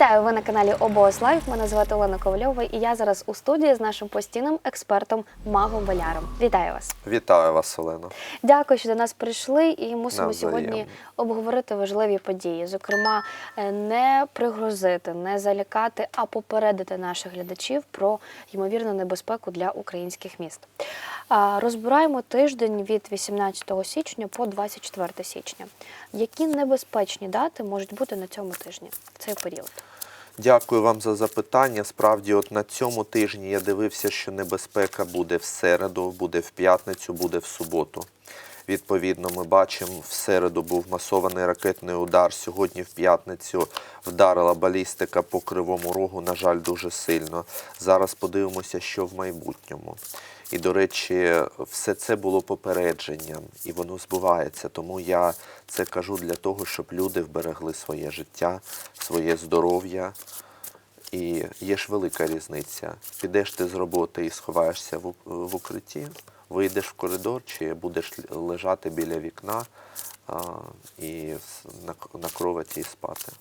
Вітаю ви на каналі Обоз Лайф. Мене звати Олена Ковальова, і я зараз у студії з нашим постійним експертом Магом Валяром. Вітаю вас! Вітаю вас, Олена. Дякую, що до нас прийшли, і мусимо Навзаєм. сьогодні обговорити важливі події. Зокрема, е, не пригрозити, не залякати, а попередити наших глядачів про ймовірну небезпеку для українських міст. Розбираємо тиждень від 18 січня по 24 січня. Які небезпечні дати можуть бути на цьому тижні в цей період? Дякую вам за запитання. Справді, от на цьому тижні я дивився, що небезпека буде в середу, буде в п'ятницю, буде в суботу. Відповідно, ми бачимо, в середу був масований ракетний удар. Сьогодні, в п'ятницю, вдарила балістика по кривому рогу, на жаль, дуже сильно. Зараз подивимося, що в майбутньому. І, до речі, все це було попередженням, і воно збувається. Тому я це кажу для того, щоб люди вберегли своє життя, своє здоров'я. І є ж велика різниця. Підеш ти з роботи і сховаєшся в, укритті, вийдеш в коридор, чи будеш лежати біля вікна а, і на, на кроваті і спати.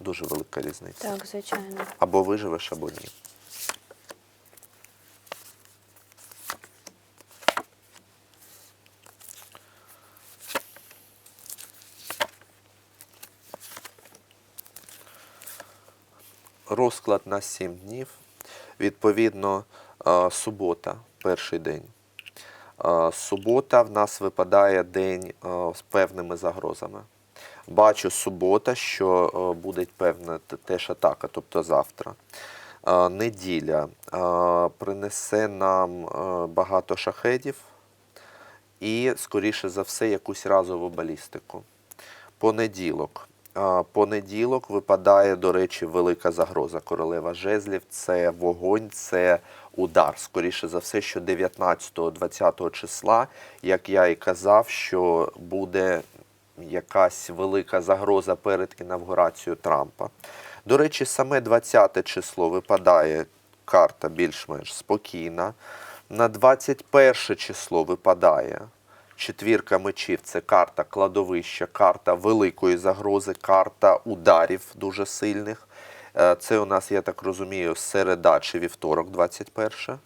Дуже велика різниця. Так, звичайно. Або виживеш, або ні. Розклад на 7 днів. Відповідно, е, субота, перший день. Е, Субота в нас випадає день е, з певними загрозами. Бачу субота, що буде певна теж атака, тобто завтра. Неділя принесе нам багато шахедів і, скоріше за все, якусь разову балістику. Понеділок. Понеділок випадає, до речі, велика загроза королева жезлів. Це вогонь, це удар. Скоріше за все, що 19-20 числа, як я і казав, що буде якась велика загроза перед інавгурацією Трампа. До речі, саме 20 число випадає карта більш-менш спокійна. На 21 число випадає четвірка мечів це карта кладовища, карта великої загрози, карта ударів дуже сильних. Е, Це у нас, я так розумію, середа чи вівторок, 21. Е,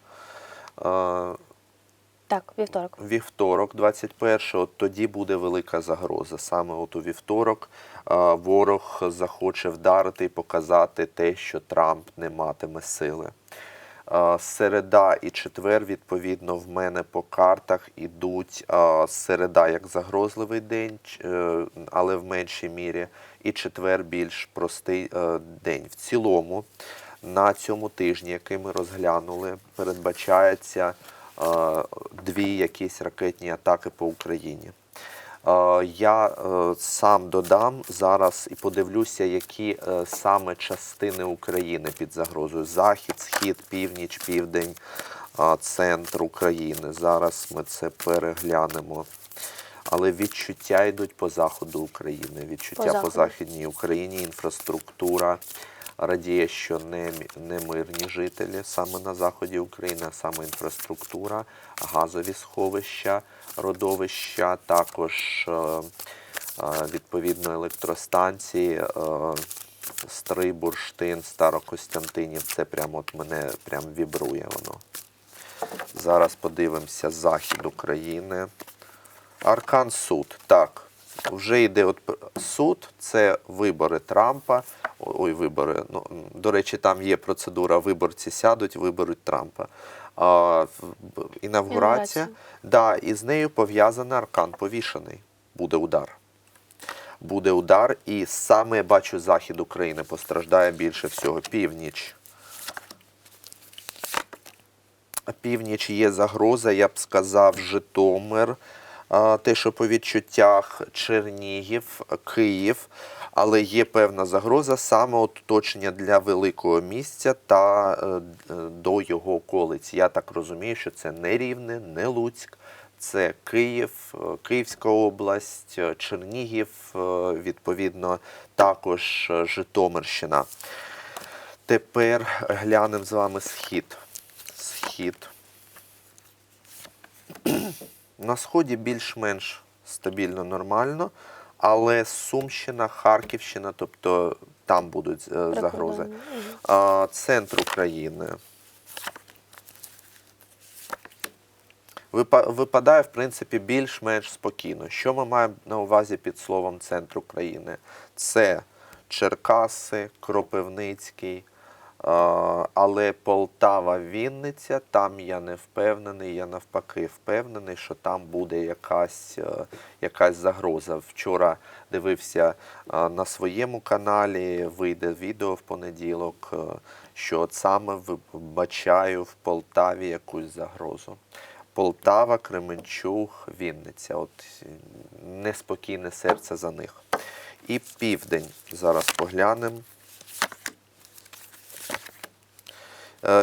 Так, вівторок. Вівторок, 21 от тоді буде велика загроза. Саме от у вівторок е, ворог захоче вдарити і показати те, що Трамп не матиме сили. Середа і четвер, відповідно, в мене по картах ідуть середа як загрозливий день, е, але в меншій мірі, і четвер більш простий е, день. В цілому на цьому тижні, який ми розглянули, передбачається дві якісь ракетні атаки по Україні. Е, Я е, сам додам зараз і подивлюся, які е, саме частини України під загрозою: Захід, Схід, Північ, Південь, центр України. Зараз ми це переглянемо. Але відчуття йдуть по заходу України, відчуття По по, західній Україні, інфраструктура радіє, що не, не мирні жителі саме на заході України, а саме інфраструктура, газові сховища, родовища, також е, е, відповідно електростанції. Е, Стрий, Бурштин, Старокостянтинів, це прямо от мене прям вібрує воно. Зараз подивимося захід України. Аркан суд. Так. Вже йде от суд, це вибори Трампа. Ой, вибори. Ну, до речі, там є процедура. Виборці сядуть, виберуть Трампа. А, інавгурація. Да, і з нею пов'язаний аркан повішений. Буде удар. Буде удар, і саме я бачу захід України постраждає більше всього. Північ. Північ є загроза, я б сказав, Житомир, те, що по відчуттях Чернігів, Київ. Але є певна загроза саме оточення для великого місця та е, е, до його околиць. Я так розумію, що це не Рівне, не Луцьк, це Київ, е, Київська область, Чернігів, відповідно, також Житомирщина. Тепер глянемо з вами схід. Схід. На сході більш-менш стабільно, нормально, Але Сумщина, Харківщина, тобто там будуть е, загрози. Центр України. Випадає, в принципі, більш-менш спокійно. Що ми маємо на увазі під словом центр України? Це Черкаси, Кропивницький, але Полтава, Вінниця, там я не впевнений, я навпаки впевнений, що там буде якась, е, якась загроза. Вчора дивився на своєму каналі, вийде відео в понеділок, е, що от саме вбачаю в Полтаві якусь загрозу. Полтава, Кременчуг, Вінниця. От е, неспокійне серце за них. І південь. Зараз поглянемо. Е,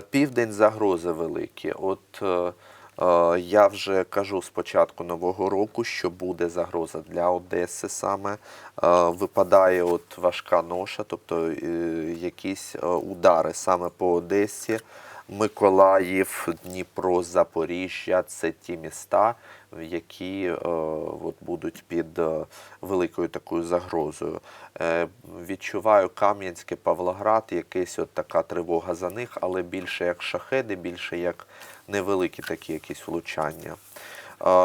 Південь загрози великі. От е, е, я вже кажу з початку нового року, що буде загроза для Одеси саме. Е, випадає от важка ноша, тобто е, якісь е, удари саме по Одесі. Миколаїв, Дніпро, Запоріжжя це ті міста, які е, от будуть під е, великою такою загрозою. Е, відчуваю Кам'янське, Павлоград, якась от така тривога за них, але більше як шахеди, більше як невеликі такі якісь влучання.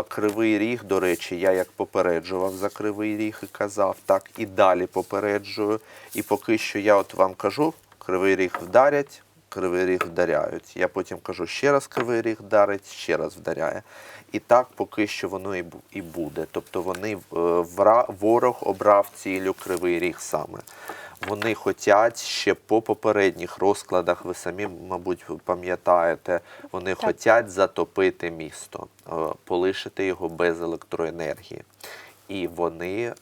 Кривий ріг, до речі, я як попереджував за кривий ріг і казав, так і далі попереджую. І поки що я от вам кажу, кривий ріг вдарять, кривий ріг вдаряють. Я потім кажу, ще раз кривий ріг вдарить, ще раз вдаряє. І так поки що воно і буде. Тобто вони е, ворог обрав цілю кривий ріг саме. Вони хочуть ще по попередніх розкладах, ви самі, мабуть, пам'ятаєте, вони Так. хочуть затопити місто, е, полишити його без електроенергії. І вони е,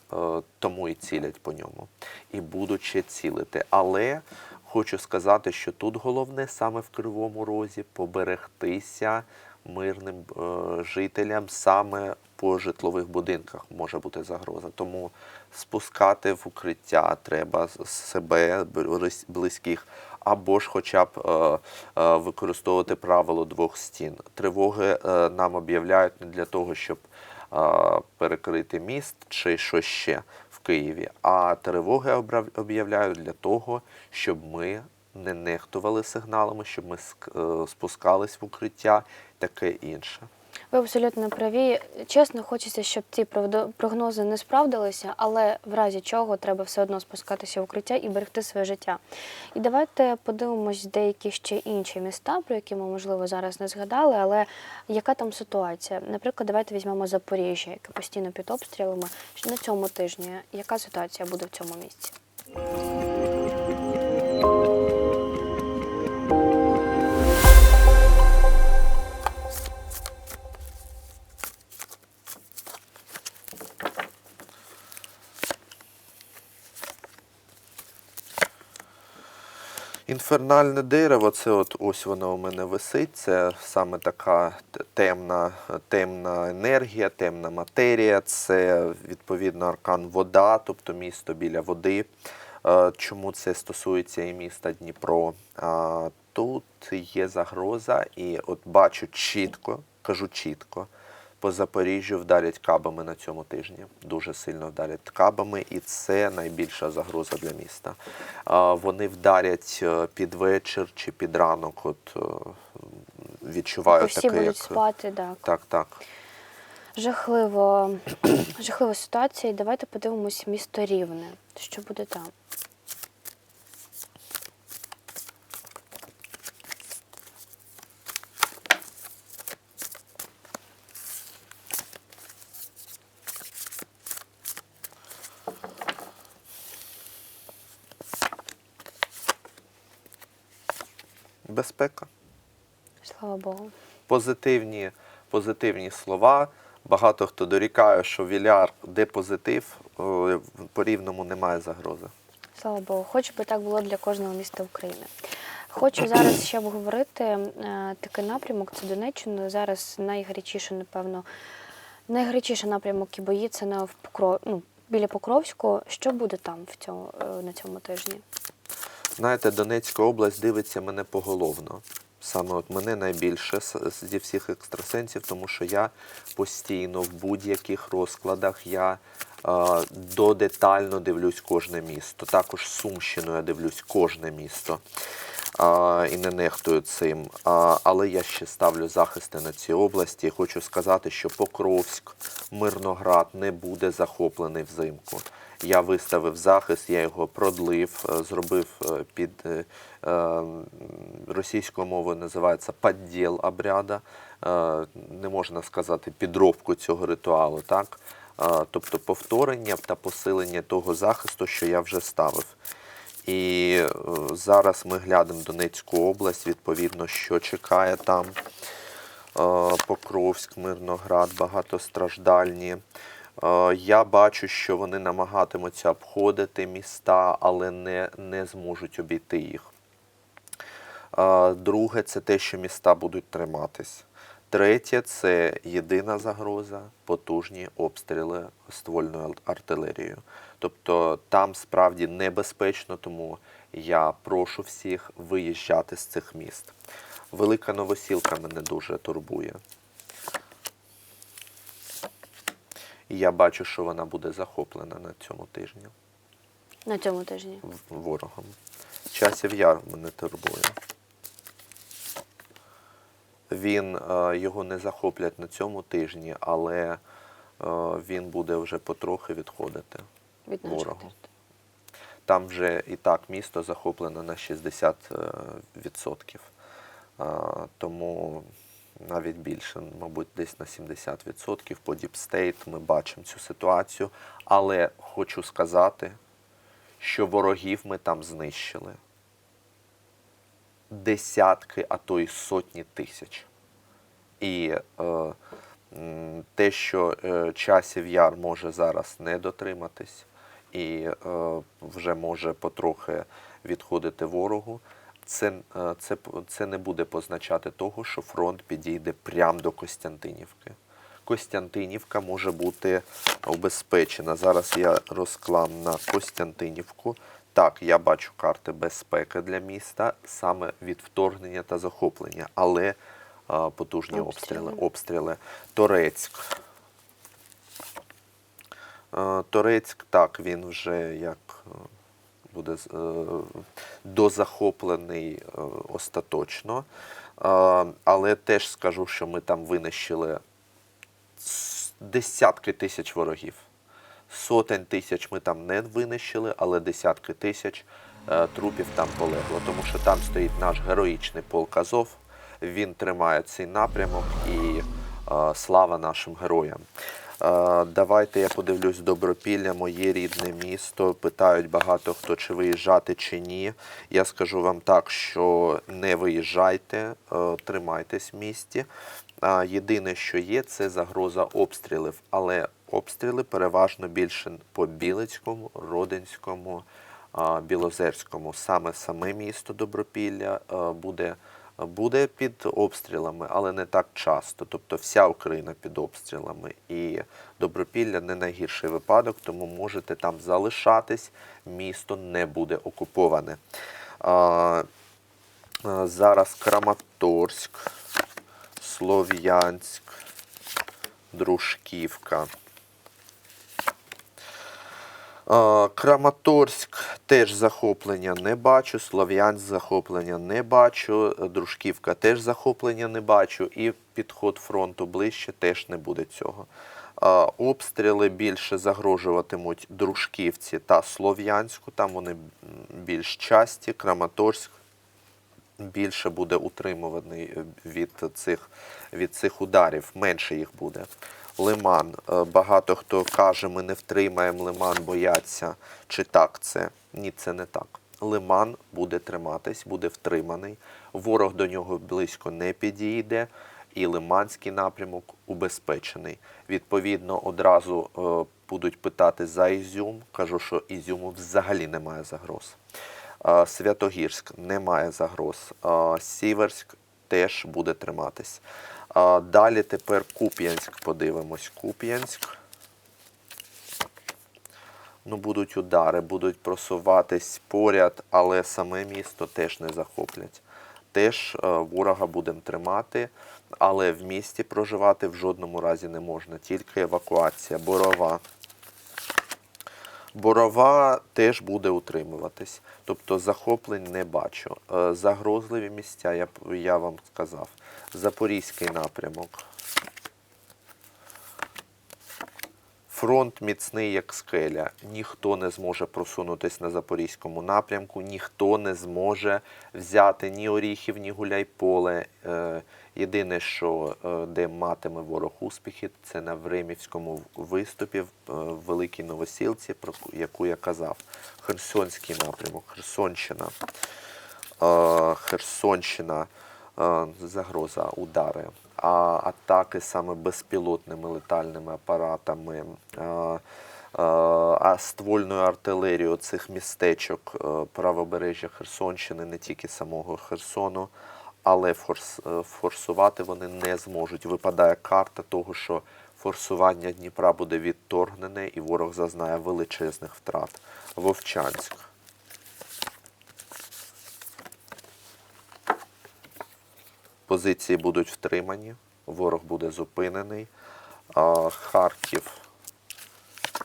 тому і цілять по ньому. І будуть ще цілити. Але хочу сказати, що тут головне саме в Кривому Розі поберегтися мирним е, жителям саме по житлових будинках може бути загроза. Тому спускати в укриття треба себе близьких, або ж хоча б е, е, використовувати правило двох стін. Тривоги нам об'являють не для того, щоб перекрити міст чи що ще в Києві, а тривоги об'являють для того, щоб ми не нехтували сигналами, щоб ми е, спускались в укриття, таке інше. Ви абсолютно праві. Чесно, хочеться, щоб ці прогнози не справдилися, але в разі чого треба все одно спускатися в укриття і берегти своє життя. І давайте подивимось деякі ще інші міста, про які ми, можливо, зараз не згадали, але яка там ситуація? Наприклад, давайте візьмемо Запоріжжя, яке постійно під обстрілами. На цьому тижні яка ситуація буде в цьому місці? Інфернальне дерево, це от ось воно у мене висить. Це саме така темна, темна енергія, темна матерія. Це відповідно аркан вода, тобто місто біля води. Е, Чому це стосується і міста Дніпро? Тут є загроза, і от бачу чітко, кажу чітко. По Запоріжжю вдарять кабами на цьому тижні. Дуже сильно вдарять кабами, і це найбільша загроза для міста. Вони вдарять е, під вечір чи під ранок. От е, відчуваю таке, будуть як спати, так. так, так. Жахливо, жахлива ситуація. І давайте подивимось місто Рівне. Що буде там? Безпека. Слава Богу. Позитивні, позитивні слова. Багато хто дорікає, що Віляр, де позитив, е, по рівному немає загрози. Слава Богу, хоч би так було для кожного міста України. Хочу зараз ще обговорити е, такий напрямок. Це Донеччина. Зараз найгарячіше, напевно, найгарячіший напрямок і бої це на в Покров... ну, біля Покровського. Що буде там в цьому, е, на цьому тижні? Знаєте, Донецька область дивиться мене поголовно. Саме от мене найбільше зі всіх екстрасенсів, тому що я постійно в будь-яких розкладах я е, додетально дивлюсь кожне місто. Також Сумщину я дивлюсь кожне місто а, і не нехтую цим. А, але я ще ставлю захисти на цій області. І хочу сказати, що Покровськ, Мирноград не буде захоплений взимку. Я виставив захист, я його продлив, е, зробив е, під е, російською мовою називається поділ обряда. Не можна сказати підробку цього ритуалу, так? Тобто повторення та посилення того захисту, що я вже ставив. І зараз ми глянемо Донецьку область, відповідно, що чекає там. Покровськ, Мирноград, багатостраждальні. Е, Я бачу, що вони намагатимуться обходити міста, але не, не зможуть обійти їх. Е, Друге, це те, що міста будуть триматись. Третє це єдина загроза потужні обстріли ствольною ар- артилерією. Тобто там справді небезпечно, тому я прошу всіх виїжджати з цих міст. Велика новосілка мене дуже турбує. І я бачу, що вона буде захоплена на цьому тижні На цьому тижні. ворогом. Часів яр мене турбує. Він е, його не захоплять на цьому тижні, але е, він буде вже потрохи відходити. Від Ворогу. Там вже і так місто захоплено на 60%. е, Тому навіть більше, мабуть, десь на 70% по State ми бачимо цю ситуацію. Але хочу сказати, що ворогів ми там знищили. Десятки, а то й сотні тисяч. І е, те, що е, часів яр може зараз не дотриматись, і е, вже може потрохи відходити ворогу, це, е, це, це не буде позначати того, що фронт підійде прямо до Костянтинівки. Костянтинівка може бути обезпечена. Зараз я розклам на Костянтинівку. Так, я бачу карти безпеки для міста саме від вторгнення та захоплення, але е, потужні обстріли. Обстріли. обстріли. Торецьк. Е, Торецьк, так, він вже як буде е, дозахоплений е, остаточно. Е, Але теж скажу, що ми там винищили десятки тисяч ворогів. Сотень тисяч ми там не винищили, але десятки тисяч трупів там полегло, тому що там стоїть наш героїчний полк Азов. Він тримає цей напрямок і слава нашим героям. Давайте я подивлюсь Добропілля, моє рідне місто. Питають багато хто, чи виїжджати, чи ні. Я скажу вам так, що не виїжджайте, е, тримайтесь в місті. Єдине, що є, це загроза обстрілів, але обстріли переважно більше по Білицькому, Родинському, Білозерському. Саме саме місто Добропілля е, буде, буде під обстрілами, але не так часто. Тобто вся Україна під обстрілами. І Добропілля не найгірший випадок, тому можете там залишатись, місто не буде окуповане. А, Зараз Краматорськ. Слов'янськ, Дружківка. Краматорськ теж захоплення не бачу, Слов'янськ захоплення не бачу, Дружківка теж захоплення не бачу, і підход фронту ближче теж не буде цього. Обстріли більше загрожуватимуть Дружківці та Слов'янську, там вони більш часті, Краматорськ більше буде утримуваний від цих, від цих ударів, менше їх буде. Лиман. Е, Багато хто каже, ми не втримаємо Лиман, бояться. Чи так це? Ні, це не так. Лиман буде триматись, буде втриманий. Ворог до нього близько не підійде, і Лиманський напрямок убезпечений. Відповідно, одразу е, будуть питати за Ізюм. Кажу, що Ізюму взагалі немає загроз. Е, Святогірськ немає загроз. Сіверськ теж буде триматись. Далі тепер Куп'янськ подивимось. Куп'янськ. Ну, будуть удари, будуть просуватись поряд, але саме місто теж не захоплять. теж е, ворога будемо тримати, але в місті проживати в жодному разі не можна, тільки евакуація, борова. Борова теж буде утримуватись, тобто захоплень не бачу. Е, Загрозливі місця, я, я вам сказав. Запорізький напрямок. Фронт міцний, як скеля. Ніхто не зможе просунутись на запорізькому напрямку, ніхто не зможе взяти ні оріхів, ні гуляйполе. Е, Єдине, що е, де матиме ворог успіхи, це на Времівському виступі в е, Великій Новосілці, про яку я казав. Херсонський напрямок, Херсонщина. Херсонщина, загроза, удари, а атаки саме безпілотними летальними апаратами, е, е, а ствольною артилерією цих містечок е, правобережжя Херсонщини, не тільки самого Херсону, але форс, е, форсувати вони не зможуть. Випадає карта того, що форсування Дніпра буде відторгнене і ворог зазнає величезних втрат. Вовчанськ. Позиції будуть втримані, ворог буде зупинений. А, Харків.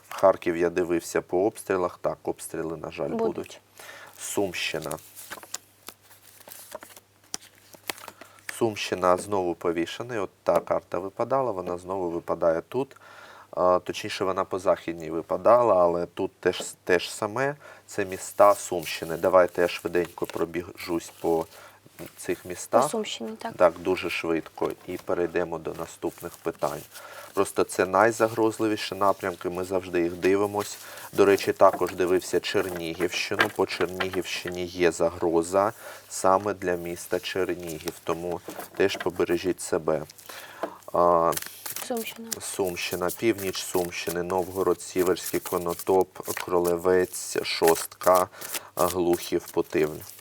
Харків я дивився по обстрілах. Так, обстріли, на жаль, будуть. Будуть. Сумщина. Сумщина знову повішений. От та карта випадала, вона знову випадає тут. Точніше, вона по західній випадала, але тут теж, теж саме. Це міста Сумщини. Давайте я швиденько пробіжусь по цих містах. Сумщині, так? Так, дуже швидко і перейдемо до наступних питань. Просто це найзагрозливіші напрямки, ми завжди їх дивимось. До речі, також дивився Чернігівщину. По Чернігівщині є загроза саме для міста Чернігів, тому теж побережіть себе. А, Сумщина. Сумщина, північ Сумщини, Новгород, Сіверський, Конотоп, Кролевець, Шостка, Глухів, Потивль.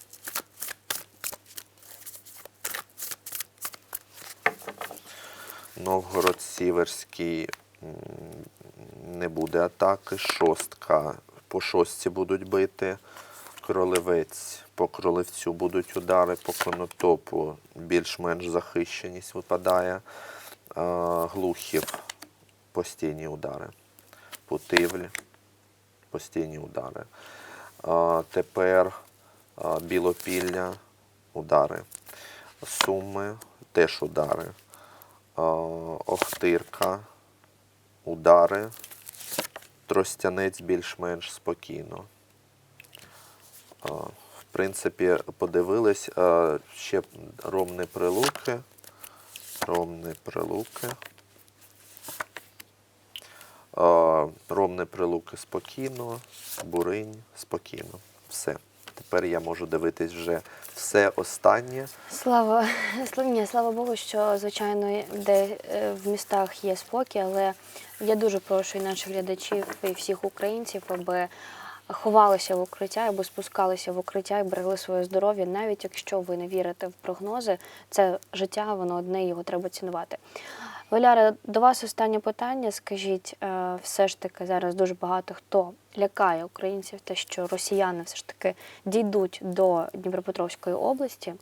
Новгород, Сіверський не буде атаки. Шостка по шостці будуть бити. Кролевець по кролевцю будуть удари, по конотопу більш-менш захищеність випадає. Глухів постійні удари. Путивль постійні удари. Тепер Білопілля удари. Суми теж удари. А, Охтирка, удари. Тростянець більш-менш спокійно. В принципі, подивились ще ромни прилуки. Ромни прилуки. А, Ромни прилуки спокійно, буринь спокійно. Все. Тепер я можу дивитись вже все останнє. Слава Славні, слава Богу, що звичайно де е, в містах є спокій, але я дуже прошу і наших глядачів і всіх українців, аби ховалися в укриття, аби спускалися в укриття і берегли своє здоров'я, навіть якщо ви не вірите в прогнози, це життя, воно одне, його треба цінувати. Валяра, до вас останнє питання. Скажіть, е, все ж таки зараз дуже багато хто лякає українців, те, що росіяни все ж таки дійдуть до Дніпропетровської області.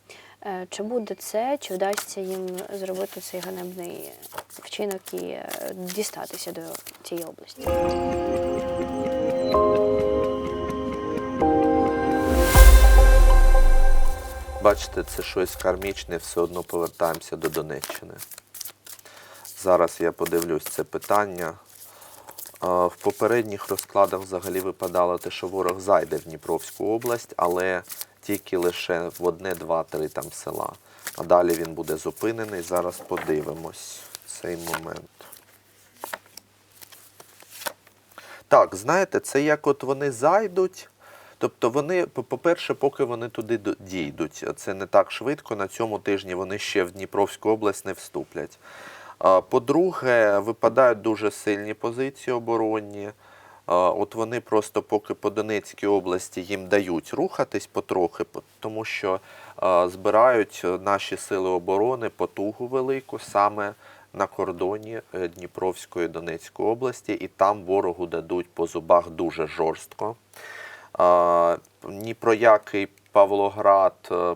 Е, Чи буде це, чи вдасться їм зробити цей ганебний вчинок і е, дістатися до цієї області? Бачите, це щось кармічне, все одно повертаємося до Донеччини. Зараз я подивлюсь це питання. В попередніх розкладах взагалі випадало те, що ворог зайде в Дніпровську область, але тільки лише в одне, два, три там села. А далі він буде зупинений. Зараз подивимось цей момент. Так, знаєте, це як от вони зайдуть. Тобто вони, по- по-перше, поки вони туди дійдуть, це не так швидко. На цьому тижні вони ще в Дніпровську область не вступлять. По-друге, випадають дуже сильні позиції оборонні. От вони просто поки по Донецькій області їм дають рухатись потрохи, тому що збирають наші сили оборони потугу велику саме на кордоні е, Дніпровської Донецької області, і там ворогу дадуть по зубах дуже жорстко. Ні про який Павлоград, е,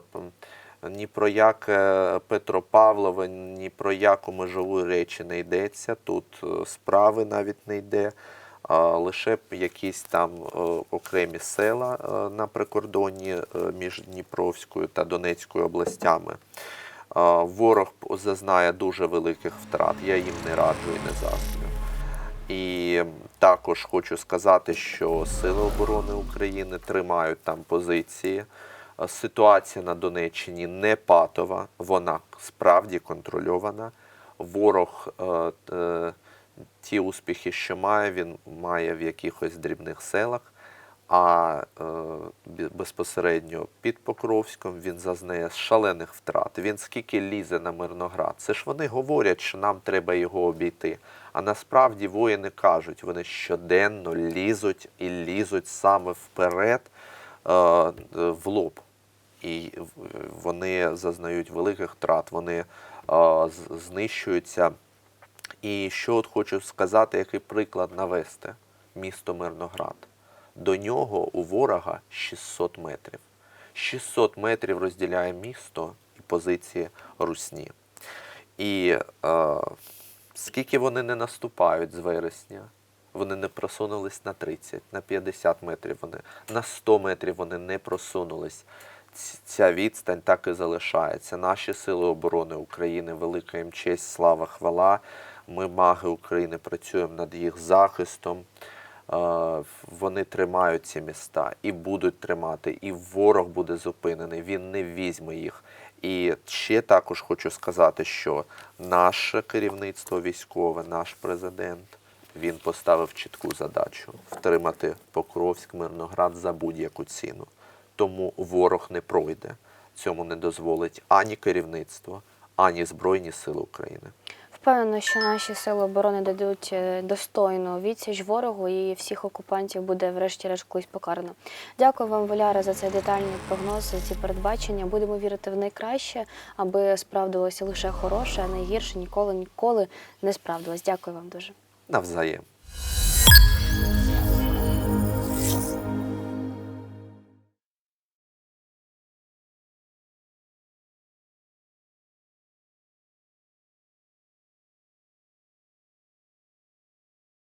ні про яке Петропавлове, ні про яку межову речі не йдеться. Тут е, справи навіть не йде, а лише якісь там е, окремі села е, на прикордонні е, між Дніпровською та Донецькою областями. Ворог зазнає дуже великих втрат. Я їм не раджу і не заздрю. І також хочу сказати, що Сили оборони України тримають там позиції. Ситуація на Донеччині не патова, вона справді контрольована. Ворог е, е, ті успіхи, що має, він має в якихось дрібних селах. А е, безпосередньо під Покровськом він зазнає шалених втрат. Він скільки лізе на Мирноград. Це ж вони говорять, що нам треба його обійти. А насправді воїни кажуть, вони щоденно лізуть і лізуть саме вперед в лоб. І вони зазнають великих втрат, вони е, знищуються. І що от хочу сказати, який приклад навести місто Мирноград. До нього у ворога 600 метрів. 600 метрів розділяє місто і позиції Русні. І е, скільки вони не наступають з вересня, вони не просунулись на 30, на 50 метрів, вони, на 100 метрів вони не просунулись. Ця відстань так і залишається. Наші сили оборони України, велика їм честь, слава, хвала. Ми, маги України, працюємо над їх захистом. Вони тримають ці міста і будуть тримати, і ворог буде зупинений, він не візьме їх. І ще також хочу сказати, що наше керівництво військове, наш президент, він поставив чітку задачу втримати Покровськ, Мирноград за будь-яку ціну. Тому ворог не пройде. Цьому не дозволить ані керівництво, ані Збройні Сили України. Впевнена, що наші сили оборони дадуть е, достойну відсіч ворогу і всіх окупантів буде врешті-решт колись покарано. Дякую вам, Валяра, за цей детальний прогноз, за ці передбачення. Будемо вірити в найкраще, аби справдилося лише хороше, а найгірше ніколи ніколи не справдилось. Дякую вам дуже. Навзаєм.